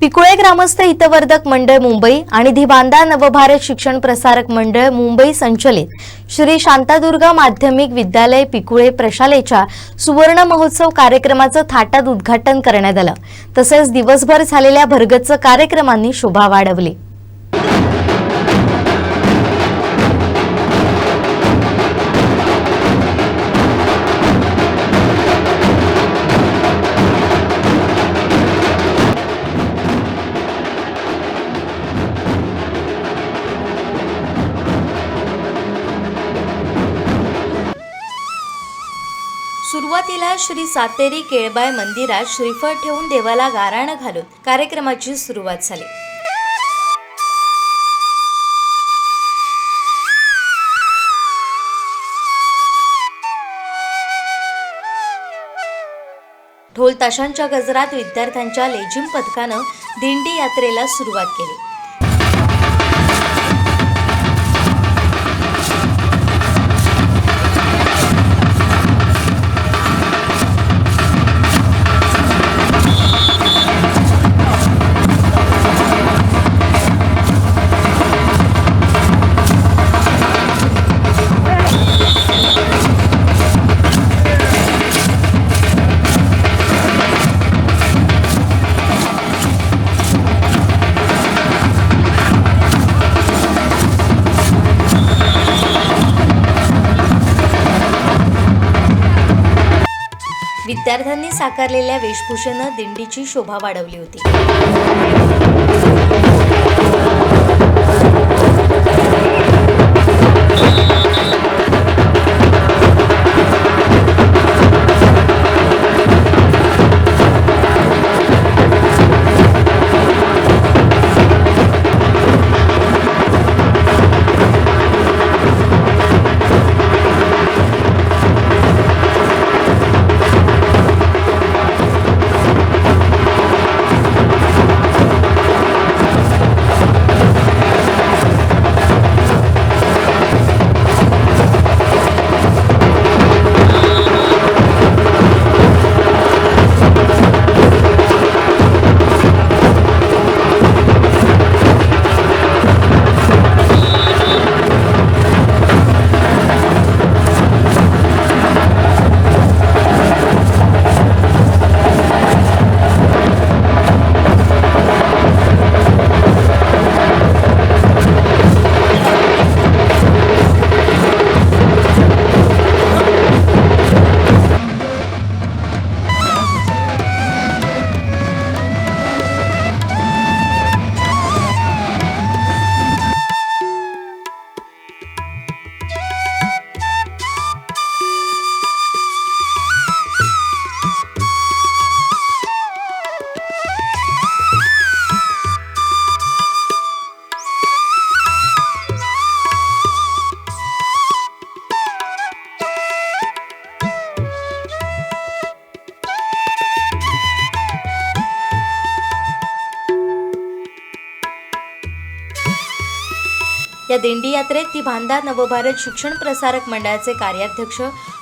पिकुळे ग्रामस्थ हितवर्धक मंडळ मुंबई आणि धिबांदा नवभारत शिक्षण प्रसारक मंडळ मुंबई संचलित श्री शांतादुर्गा माध्यमिक विद्यालय पिकुळे प्रशालेच्या सुवर्ण महोत्सव कार्यक्रमाचं थाटात उद्घाटन करण्यात आलं. तसेच दिवसभर झालेल्या भरगतचं कार्यक्रमांनी शोभा वाढवली. सुरुवातीला श्री सातेरी केळबाय मंदिरात श्रीफळ ठेवून देवाला गाराणं घालून कार्यक्रमाची सुरुवात झाली. ढोल ताशांच्या गजरात विद्यार्थ्यांच्या लेझिम पथकानं दिंडी यात्रेला सुरुवात केली. विद्यार्थ्यांनी साकारलेल्या वेशभूषेनं दिंडीची शोभा वाढवली होती. या दिंडी यात्रेत ती भांदा नवभारत शिक्षण प्रसारक मंडळाचे कार्याध्यक्ष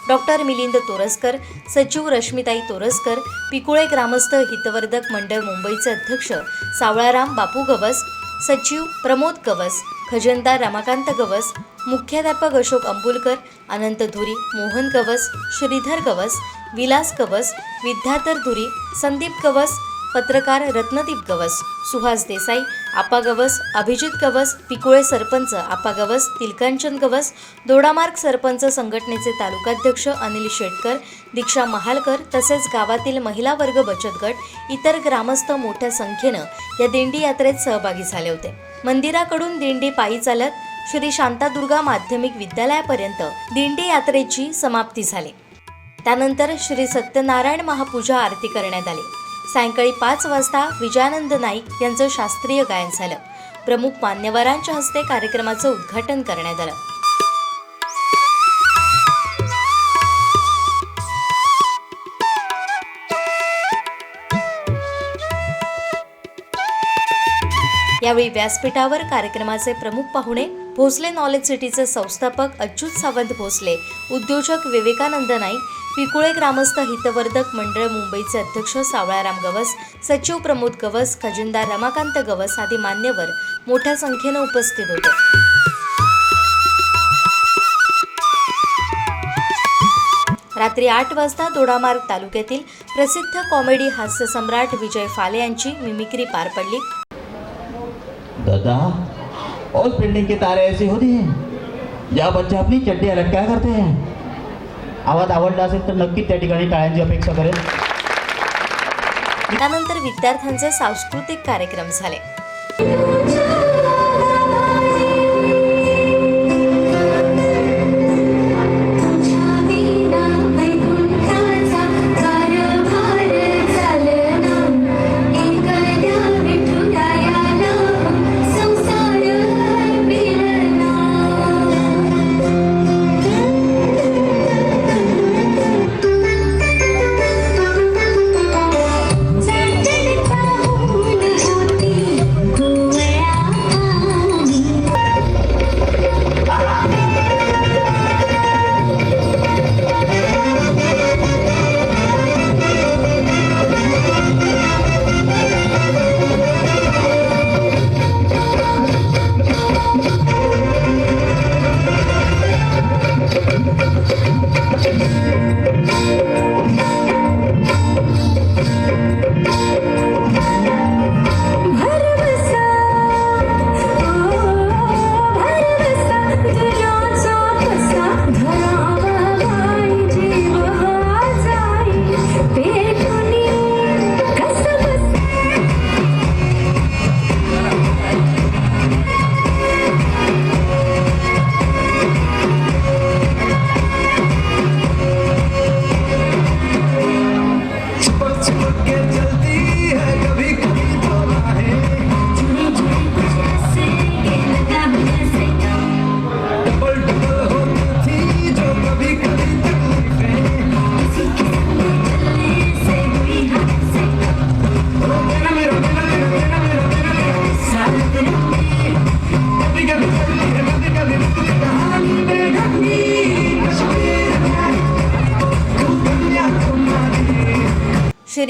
डॉक्टर मिलिंद तोरसकर सचिव रश्मिताई तोरसकर पिकुळे ग्रामस्थ हितवर्धक मंडळ मुंबईचे अध्यक्ष सावळाराम बापू गवस सचिव प्रमोद गवस खजनदार रमाकांत गवस मुख्याध्यापक अशोक अंबुलकर अनंत धुरी मोहन गवस श्रीधर गवस विलास गवस विद्याधर धुरी संदीप गवस पत्रकार रत्नदीप गवस सुहास देसाई आपा गवस अभिजित गवस पिकुळे सरपंच आपा गवस तिलकांचन गवस दोडामार्ग सरपंच संघटनेचे तालुकाध्यक्ष अनिल शेटकर दीक्षा महालकर तसेच गावातील महिला वर्ग बचत गट इतर ग्रामस्थ मोठ्या संख्येनं या दिंडी यात्रेत सहभागी झाले होते. मंदिराकडून दिंडी पायी चालत श्री शांतादुर्गा माध्यमिक विद्यालयापर्यंत दिंडी यात्रेची समाप्ती झाली. त्यानंतर श्री सत्यनारायण महापूजा आरती करण्यात आली. सायंकाळी पाच वाजता विजयानंद नाईक यांचं शास्त्रीय गायन झालं. प्रमुख मान्यवरांच्या हस्ते कार्यक्रमाचं उद्घाटन करण्यात आलं. यावेळी व्यासपीठावर कार्यक्रमाचे प्रमुख पाहुणे भोसले नॉलेज सिटीचे संस्थापक अच्युत सावंत भोसले उद्योजक विवेकानंद नाईक पिकुळे ग्रामस्थ हितवर्धक मंडळ मुंबईचे अध्यक्ष सावळाराम गवस सचिव प्रमोद गवस खजिनदार रमाकांत गवस आदी मान्यवर मोठ्या संख्येनं उपस्थित होते. रात्री आठ वाजता दोडामार्ग तालुक्यातील प्रसिद्ध कॉमेडी हास्य सम्राट विजय फाले यांची मिमिक्री पार पडली. दादा और बिल्डिंग के तारे ऐसे होते हैं। या बच्चे अपनी चड्डी अलग करते हैं। आवाज आवडला असेल तर नक्कीच त्या ठिकाणी टाळ्यांची अपेक्षा करेल त्यानंतर विद्यार्थ्यांचे सांस्कृतिक कार्यक्रम झाले.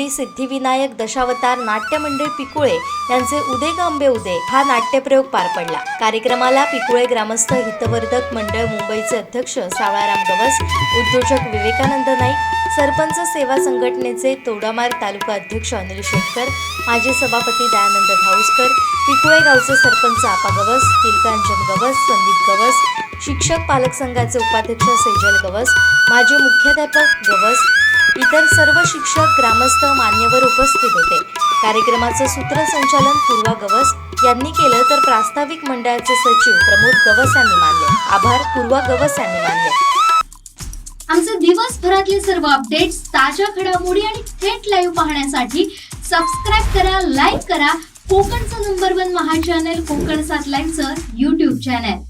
श्री सिद्धिविनायक दशावतार नाट्य मंडळ पिकुळे यांचे उदे गांबे उदे हा नाट्यप्रयोग पार पडला. कार्यक्रमाला पिकुळे ग्रामस्थ हितवर्धक मंडळ मुंबईचे अध्यक्ष सावळाराम गवस उद्योजक विवेकानंद नाईक सरपंच सेवा संघटनेचे तोडामार तालुका अध्यक्ष अनिल शेटकर माजी सभापती दयानंद धाऊसकर पिकुळे गावचे सरपंच आपा गवस तिलकांचन गवस संदीप गवस शिक्षक पालक संघाचे उपाध्यक्ष सेजल गवस माजी मुख्याध्यापक गवस इतर सर्व शिक्षक ग्रामस्थ मान्यवर उपस्थित होते. कार्यक्रमाचं सूत्रसंचालन पूर्वा गवस यांनी केलं तर प्रास्ताविक मंडळाचे सचिव प्रमोद गवस यांनी मानले. आभार पूर्वा गवस यांनी मानले. आमचे दिवसभरातले सर्व अपडेट्स ताज्या घडामोडी आणि थेट लाईव्ह पाहण्यासाठी सबस्क्राईब करा लाईक करा. कोकणचं number one Maha channel Konkan सात लाईव्हचं युट्यूब चॅनल